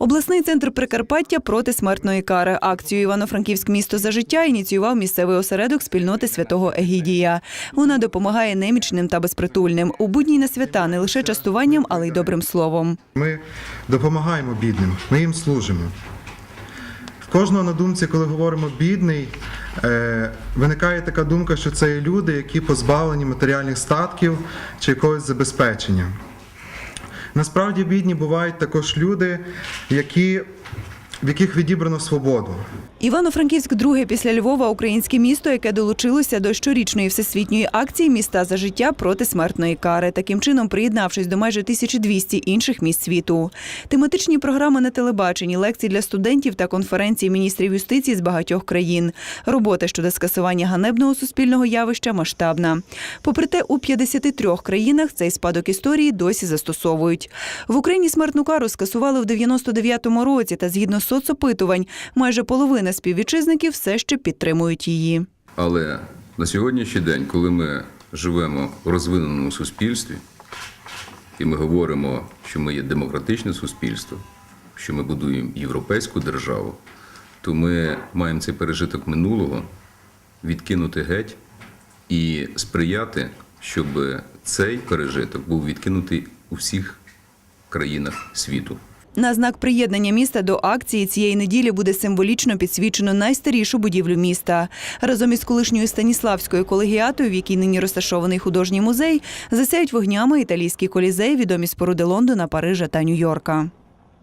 Обласний центр Прикарпаття проти смертної кари. Акцію Івано-Франківськ місто за життя ініціював місцевий осередок спільноти святого Егідія. Вона допомагає немічним та безпритульним у будні на свята не лише частуванням, але й добрим словом. Ми допомагаємо бідним, ми їм служимо. В кожного на думці, коли говоримо бідний, е, виникає така думка, що це люди, які позбавлені матеріальних статків чи якогось забезпечення. Насправді бідні бувають також люди, які, в яких відібрано свободу. Івано-Франківськ друге після Львова українське місто, яке долучилося до щорічної всесвітньої акції Міста за життя проти смертної кари, таким чином приєднавшись до майже 1200 інших міст світу. Тематичні програми на телебаченні, лекції для студентів та конференції міністрів юстиції з багатьох країн. Робота щодо скасування ганебного суспільного явища масштабна. Попри те, у 53 країнах цей спадок історії досі застосовують. В Україні смертну кару скасували в 99-му році, та згідно соцопитувань, майже половина співвітчизників все ще підтримують її. Але на сьогоднішній день, коли ми живемо в розвиненому суспільстві, і ми говоримо, що ми є демократичне суспільство, що ми будуємо європейську державу, то ми маємо цей пережиток минулого відкинути геть і сприяти, щоб цей пережиток був відкинутий у всіх країнах світу. На знак приєднання міста до акції цієї неділі буде символічно підсвічено найстарішу будівлю міста. Разом із колишньою Станіславською колегіатою, в якій нині розташований художній музей, засяють вогнями італійський колізей, відомі споруди Лондона, Парижа та Нью-Йорка.